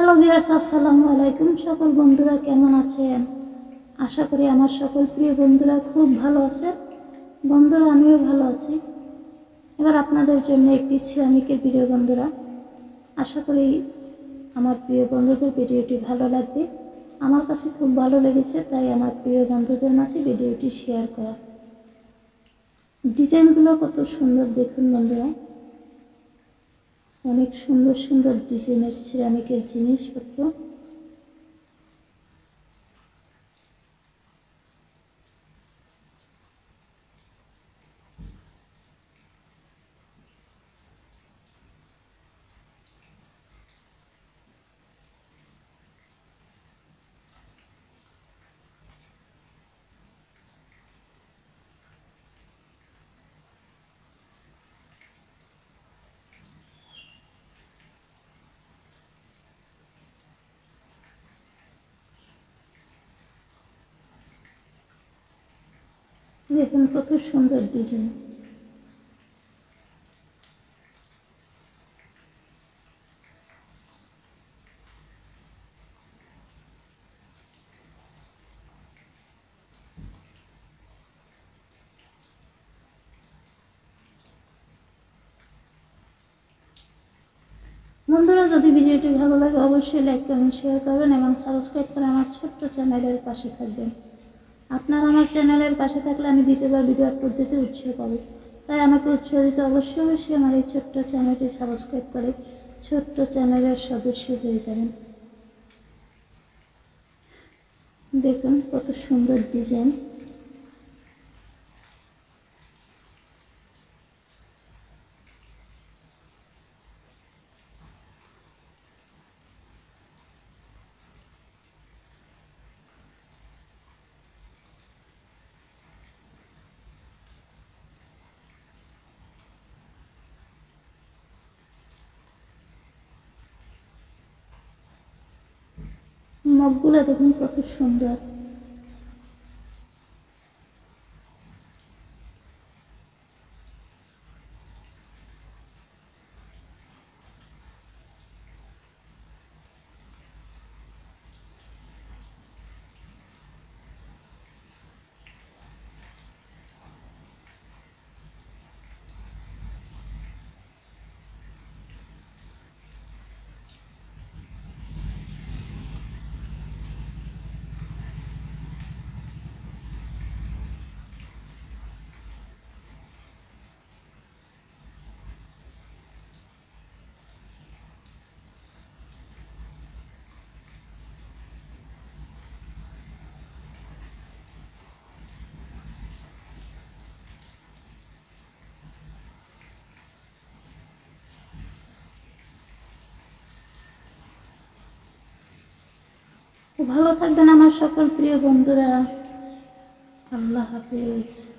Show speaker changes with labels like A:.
A: Hello বিয়ার্স আসসালামু আলাইকুম সকল বন্ধুরা কেমন আছেন? আশা করি আমার সকল প্রিয় বন্ধুরা খুব ভালো আছে বন্ধুরা, আমিও ভালো আছি। এবার আপনাদের জন্য একটি সিরামিকের ভিডিও বন্ধুরা। আশা করি আমার প্রিয় বন্ধুদের ভিডিওটি ভালো লাগবে। আমার কাছে খুব ভালো লেগেছে, তাই আমার প্রিয় বন্ধুদের মাঝে ভিডিওটি শেয়ার করা। ডিজাইনগুলো কত সুন্দর দেখুন, বন্ধুরা। অনেক সুন্দর সুন্দর ডিজাইনের সিরামিকের জিনিসপত্র। দেখুন কত সুন্দর ডিজাইন। বন্ধুরা, যদি ভিডিওটি ভালো লাগে, অবশ্যই লাইক কমেন্ট শেয়ার করবেন এবং সাবস্ক্রাইব করে আমার ছোট্ট চ্যানেলের পাশে থাকবেন। আপনার আমার চ্যানেলের পাশে থাকলে আমি দ্বিতীয়বার ভিডিও আপলোড দিতে উৎসাহ পাবো। তাই আমাকে উৎসাহ দিতে অবশ্যই অবশ্যই আমার এই ছোট্ট চ্যানেলটি সাবস্ক্রাইব করে ছোট্ট চ্যানেলের সদস্য হয়ে যাবেন। দেখুন কত সুন্দর ডিজাইন মগগুলো দেখুন কত সুন্দর। ভালো থাকবেন আমার সকল প্রিয় বন্ধুরা। আল্লাহ হাফিজ।